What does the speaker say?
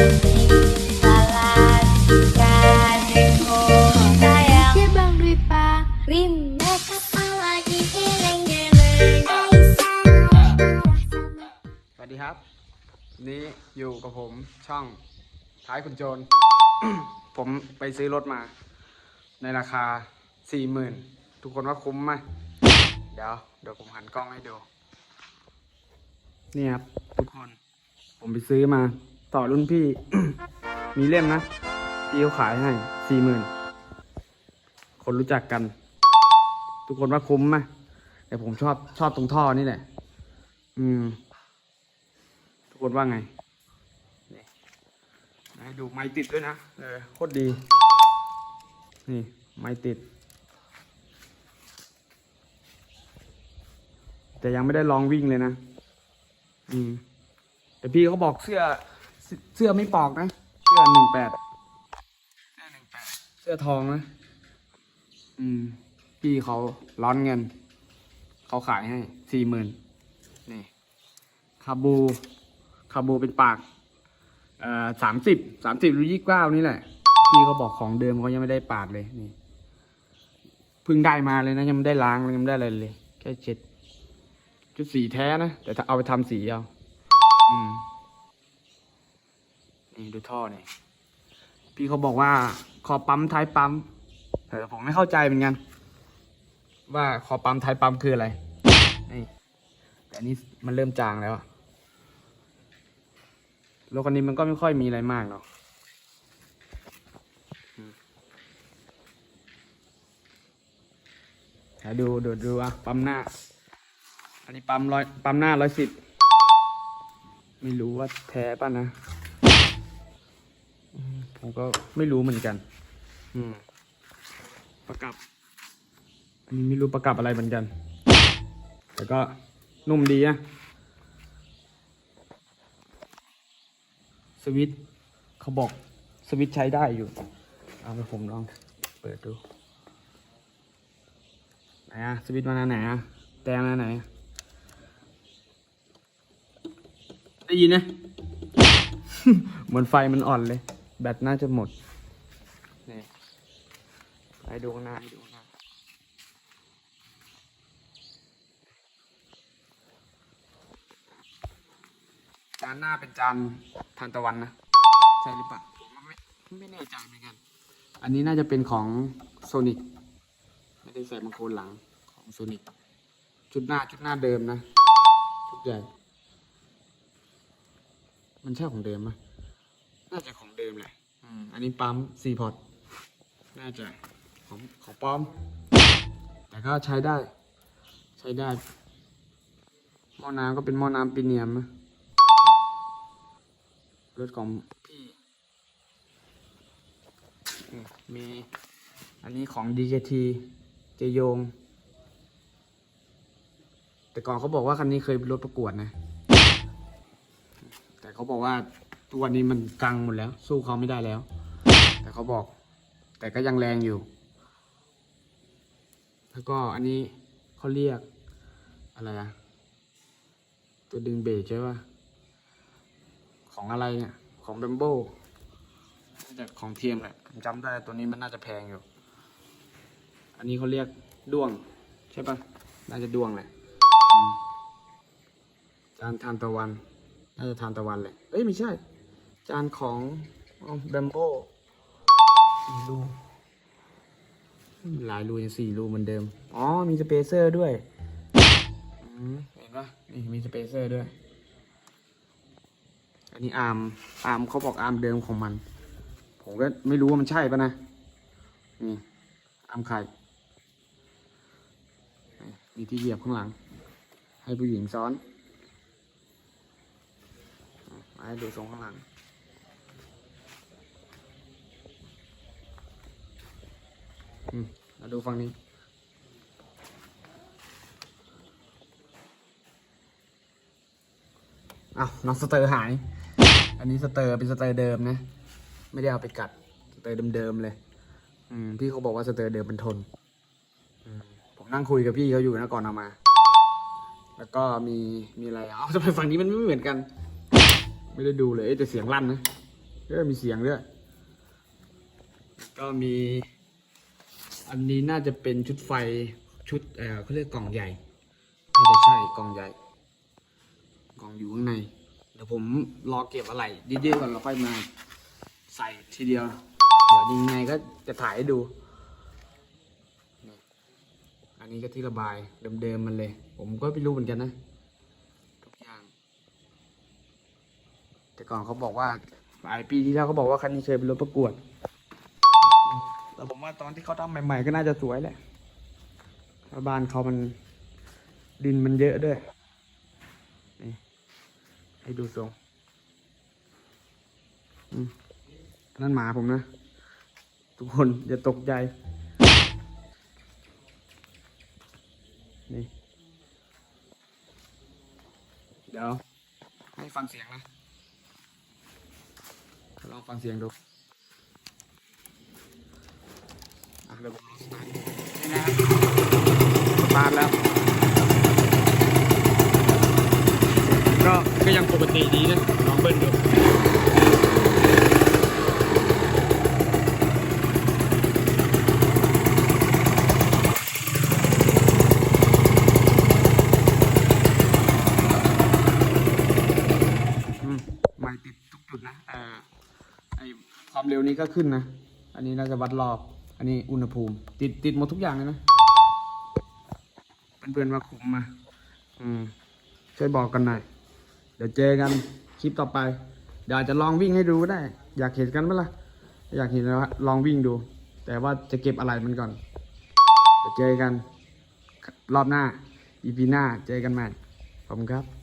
สวัสดีครับ นี่อยู่กับผมช่องท้ายคุณโจร ผมไปซื้อรถมา ในราคาสี่หมื่นทุกคนว่าคุ้มไหมเดี๋ยว เดี๋ยวผมหันกล้องให้ดู นี่ครับ ทุกคน ผมไปซื้อมา ต่อรุ่นพี่ มีเล่มนะพี่เขาขายให้สี่หมื่นคนรู้จักกัน ทุกคนว่าคุ้มไหมแต่ผมชอบชอบตรงท่อนี่แหละ อืม ทุกคนว่าไงให้ดูไม้ติดด้วยนะเออโคตรดี นี่ไม้ติด แต่ยังไม่ได้ลองวิ่งเลยนะ อืม แต่พี่เขาบอกเสื้อ เสื้อเสื้อไม่ปอกนะเสื้อหนึ่งแปดเสื้อหนึ่งแปดเสื้อทองนะ อืม พี่เขาร้อนเงิน เขาขายให้สี่หมื่นนี่คาบูคาบูเป็นปากเอ่อสามสิบสามสิบหรือยี่สิบเก้านี่แหละ พี่เขาบอกของเดิมเขายังไม่ได้ปาดเลยนี่เพิ่งได้มาเลยนะ ยังไม่ได้ล้างเลยยังไม่ได้อะไรเลย แค่เช็ด ชุดสีแท้นะ แต่ถ้าเอาไปทำสีเอาอืม นี่ดูท่อนี่พี่เขาบอกว่าคอปั๊มท้ายปั๊มแต่ผมไม่เข้าใจเหมือนกัน ว่าคอปั๊มท้ายปั๊มคืออะไรนี่แต่อันนี้มันเริ่มจางแล้วรถคันนี้มันก็ไม่ค่อยมีอะไรมากหรอกอืมเดี๋ยวดูดูดูอะปั๊มหน้า อันนี้ปั๊มร้อยปั๊มหน้าร้อยสิบไม่รู้ว่าแท้ป่ะนะ ผมก็ไม่รู้เหมือนกัน อืม ประกับ อันนี้ไม่รู้ประกับอะไรเหมือนกัน แต่ก็นุ่มดีนะ สวิตช์เขาบอกสวิตช์ใช้ได้อยู่ เอาไปผมลองเปิดดูไหนอะสวิตช์มาหน้าไหนอะแต่มาไหนอะได้ยินนะ เหมือนไฟมันอ่อนเลย แบตน่าจะหมดนี่ไปดูข้างหน้าให้ดูข้างหน้าจานหน้าเป็นจานทานตะวันนะ ใช่หรือเปล่าผมไม่ไม่แน่ใจเหมือนกัน อันนี้น่าจะเป็นของโซนิ c ไม่ได้ใส่มังโคนหลังของโซนิ c ชุดหน้าชุดหน้าเดิมนะ ชุดใหญ่ มันใช่ของเดิมไหมน่าจะของ เดิมแหละอืมอันนี้ปั๊มสี่พอร์ตน่าจะของของปลอม แต่ก็ใช้ได้ ใช้ได้หม้อน้ำก็เป็นหม้อน้ำปีเนียมนะรถของพี่อืมมีอันนี้ของ DJT เจโยง แต่ก่อนเขาบอกว่าคันนี้เคยเป็นรถประกวดนะ แต่เขาบอกว่า ทุกวันนี้มันกังหมดแล้ว สู้เขาไม่ได้แล้ว แต่เขาบอก แต่ก็ยังแรงอยู่ แล้วก็อันนี้เขาเรียก อะไรอะตัวดึงเบรกใช่ปะของอะไรเนี่ยของเบมโบน่าจะของเทียมแหละผมจำได้ตัวนี้มันน่าจะแพงอยู่ อันนี้เขาเรียกด้วง ใช่ปะน่าจะด้วงแหละจานทานตะวัน น่าจะทานตะวันเลยเอ้ยไม่ใช่ จานของเบมโบสี่รูหลายรูอย่างสี่รูเหมือนเดิม อ๋อ มีสเปเซอร์ด้วยเห็นปะนี่มีสเปเซอร์ด้วย อันนี้อาร์ม อาร์มเขาบอกอาร์มเดิมของมัน ผมก็ไม่รู้ว่ามันใช่ปะนะ นี่ อาร์มไข่มีที่เหยียบข้างหลัง ให้ผู้หญิงซ้อน มาให้ดูทรงข้างหลัง อืมมาดูฝั่งนี้ อ้าวน้องสเตอร์หาย อันนี้สเตอร์เป็นสเตอร์เดิมนะ ไม่ได้เอาไปกัด สเตอร์เดิมๆเลย อืม พี่เขาบอกว่าสเตอร์เดิมเป็นทน อืม ผมนั่งคุยกับพี่เขาอยู่นะก่อนเอามา แล้วก็มี มีอะไรอ๋อทำไมฝั่งนี้มันไม่เหมือนกัน ไม่ได้ดูเลยเอ๊ะแต่เสียงลั่นนะเออมีเสียงด้วย ก็มี อันนี้น่าจะเป็นชุดไฟชุดเออเขาเรียกกล่องใหญ่น่าจะใช่กล่องใหญ่ กล่องอยู่ข้างใน เดี๋ยวผมรอเก็บอะไรเยอะๆก่อนแล้วค่อยมาใส่ทีเดียว เดี๋ยวยังไงก็จะถ่ายให้ดู อันนี้ก็ที่ระบายเดิมๆมันเลย ผมก็ไม่รู้เหมือนกันนะทุกอย่าง แต่ก่อนเขาบอกว่าหลายปีที่แล้วเขาบอกว่าคันนี้เคยเป็นรถประกวด แต่ผมว่าตอนที่เขาทำใหม่ ๆ ก็น่าจะสวยแหละบ้านเขามันดินมันเยอะด้วย นี่ให้ดูทรงนั่นหมาผมนะ ทุกคนอย่าตกใจ นี่ เดี๋ยวให้ฟังเสียงนะลองฟังเสียงดู อะ เดี๋ยวผมาร์ทนี่นะครับสตาร์ทแล้ว ก็ก็ยังปกติดีนะลองเบิ้ลดูอืมไม่ติดทุกจุดนะอ่าไอความเร็วนี้ก็ขึ้นนะ อันนี้เราจะวัดรอบ อันนี้อุณหภูมิ ติดติดหมดทุกอย่างเลยนะเพื่อนๆมาคุมมา อืม ช่วยบอกกันหน่อย เดี๋ยวเจอกันคลิปต่อไป เดี๋ยวอาจจะลองวิ่งให้ดูก็ได้ อยากเห็นกันไหมล่ะ อยากเห็นแล้วลองวิ่งดู แต่ว่าจะเก็บอะไรมันก่อน เดี๋ยวเจอกัน รอบหน้า อีพีหน้า เจอกันใหม่ ขอบคุณครับ